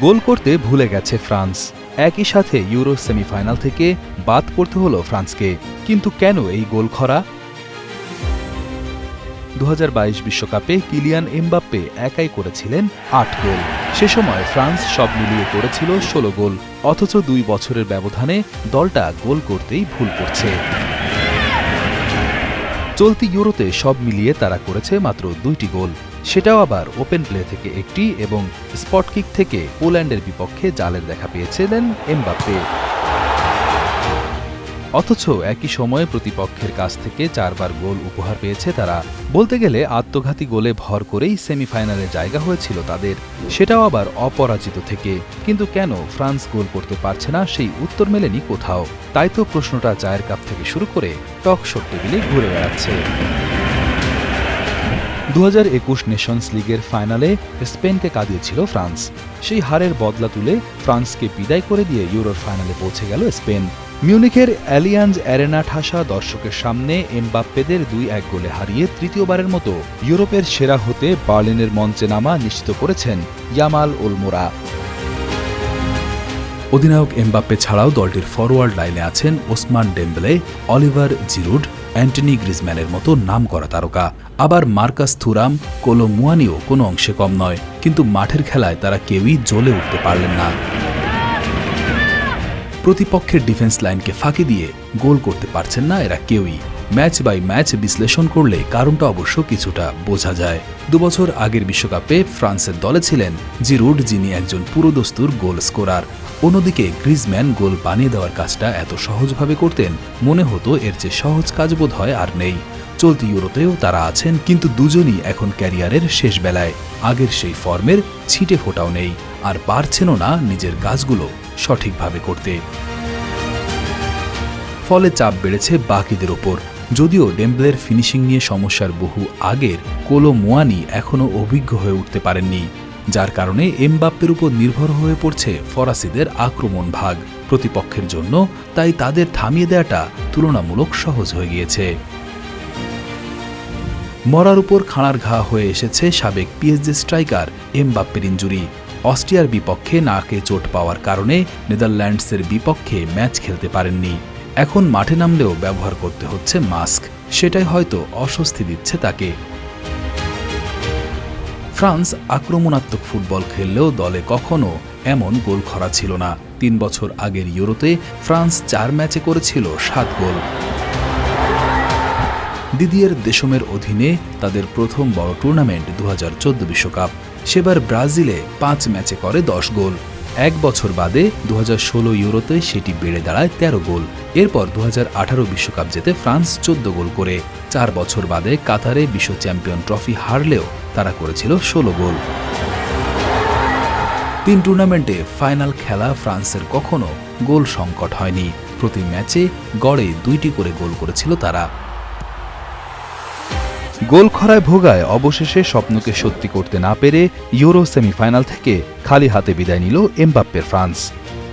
গোল করতে ভুলে গেছে ফ্রান্স। একই সাথে ইউরো সেমিফাইনাল থেকে বাদ পড়তে হলো ফ্রান্সকে। কিন্তু কেন এই গোল খরা? দু বিশ্বকাপে কিলিয়ান এমবাপ্পে একাই করেছিলেন আট গোল। সে সময় ফ্রান্স সব মিলিয়ে করেছিল ষোলো গোল। অথচ দুই বছরের ব্যবধানে দলটা গোল করতেই ভুল করছে। চলতি ইউরোতে সব মিলিয়ে তারা করেছে মাত্র দুইটি গোল। সেটাও আবার ওপেন প্লে থেকে একটি এবং স্পটকিক থেকে পোল্যান্ডের বিপক্ষে জালের দেখা পেয়েছিলেন এমবাপ্পে। অথচ একই সময়ে প্রতিপক্ষের কাছ থেকে চারবার গোল উপহার পেয়েছে তারা। বলতে গেলে আত্মঘাতী গোলে ভর করেই সেমিফাইনালে জায়গা হয়েছিল তাদের। সেটাও আবার অপরাজিত থেকে। কিন্তু কেন ফ্রান্স গোল করতে পারছে না সেই উত্তর মেলেনি কোথাও। তাই তো প্রশ্নটা চায়ের কাপ থেকে শুরু করে টক শোক টেবিলে ঘুরে বেড়াচ্ছে। দু হাজার একুশ নেশনস লিগের ফাইনালে স্পেনকে কাঁদিয়েছিল ফ্রান্স। সেই হারের বদলা তুলে ফ্রান্সকে বিদায় করে দিয়ে ইউরোর ফাইনালে পৌঁছে গেল স্পেন। মিউনিখের অ্যালিয়ান্স অ্যারেনা ঠাসা দর্শকের সামনে এমবাপ্পেদের দুই এক গোলে হারিয়ে তৃতীয়বারের মতো ইউরোপের সেরা হতে বার্লিনের মঞ্চে নামা নিশ্চিত করেছেন ইয়ামাল ওলমোরা অধিনায়ক এমবাপ্পে ছাড়াও দলটির ফরওয়ার্ড লাইনে আছেন Ousmane Dembele, Olivier Giroud, Antoine গ্রিজম্যানের মতো নাম করা তারকা। আবার মার্কাস থুরাম, কোলো মুয়ানিও কোনো অংশে কম নয়, কিন্তু মাঠের খেলায় তারা কেউই জ্বলে উঠতে পারলেন না। প্রতিপক্ষের ডিফেন্স লাইনকে ফাঁকি দিয়ে গোল করতে পারছেন না এরা কেউই। ম্যাচ বাই ম্যাচ বিশ্লেষণ করলে কারণটা অবশ্য কিছুটা বোঝা যায়। দুবছর আগের বিশ্বকাপে ফ্রান্সের দলে ছিলেন জিরুড, যিনি একজন পুরোদস্তুর গোল স্কোরার অন্যদিকে গ্রিজম্যান গোল বানিয়ে দেওয়ার কাজটা এত সহজভাবে করতেন, মনে হতো এর চেয়ে সহজ কাজ বোধ হয় আর নেই। চলতি ইউরোতেও তারা আছেন, কিন্তু দুজনই এখন ক্যারিয়ারের শেষ বেলায়। আগের সেই ফর্মের ছিটে ফোটাও নেই, আর পারছেনও না নিজের কাজগুলো সঠিকভাবে করতে। ফলে চাপ বেড়েছে বাকিদের ওপর। যদিও ডেম্বলের ফিনিশিং নিয়ে সমস্যার বহু আগের, কোলো মোয়ানি এখনও অভিজ্ঞ হয়ে উঠতে পারেননি, যার কারণে এমবাপ্পের উপর নির্ভর হয়ে পড়ছে ফরাসিদের আক্রমণ ভাগ। প্রতিপক্ষের জন্য তাই তাদের থামিয়ে দেওয়াটা তুলনামূলক সহজ হয়ে গিয়েছে। মরার উপর খাঁড়ার ঘা হয়ে এসেছে সাবেক পিএসজি স্ট্রাইকার এমবাপ্পের ইঞ্জুরি। অস্ট্রিয়ার বিপক্ষে নাকে চোট পাওয়ার কারণে নেদারল্যান্ডসের বিপক্ষে ম্যাচ খেলতে পারেননি। এখন মাঠে নামলেও ব্যবহার করতে হচ্ছে মাস্ক। সেটাই হয়তো অস্বস্তি দিচ্ছে তাকে। ফ্রান্স আক্রমণাত্মক ফুটবল খেললেও দলে কখনো এমন গোল খরা ছিল না। তিন বছর আগের ইউরোতে ফ্রান্স চার ম্যাচে করেছিল সাত গোল। দিদিয়ের দেশমের অধীনে তাদের প্রথম বড় টুর্নামেন্ট দু বিশ্বকাপ। সেবার ব্রাজিলে পাঁচ ম্যাচে করে দশ গোল। এক বছর বাদে দুহাজার ষোলো ইউরোতে সেটি বেড়ে দাঁড়ায় ১৩ গোল। এরপর দু বিশ্বকাপ জেতে ফ্রান্স চোদ্দ গোল করে। চার বছর বাদে কাতারে বিশ্ব চ্যাম্পিয়ন ট্রফি হারলেও তারা করেছিল ষোলো গোল। তিন টুর্নামেন্টে ফাইনাল খেলা ফ্রান্সের কখনো গোল সংকট হয়নি। প্রতি ম্যাচে গড়ে দুইটি করে গোল করেছিল তারা। গোল খরায় ভোগায় অবশেষে স্বপ্নকে সত্যি করতে না পেরে ইউরো সেমিফাইনাল থেকে খালি হাতে বিদায় নিল এমবাপ্পের ফ্রান্স।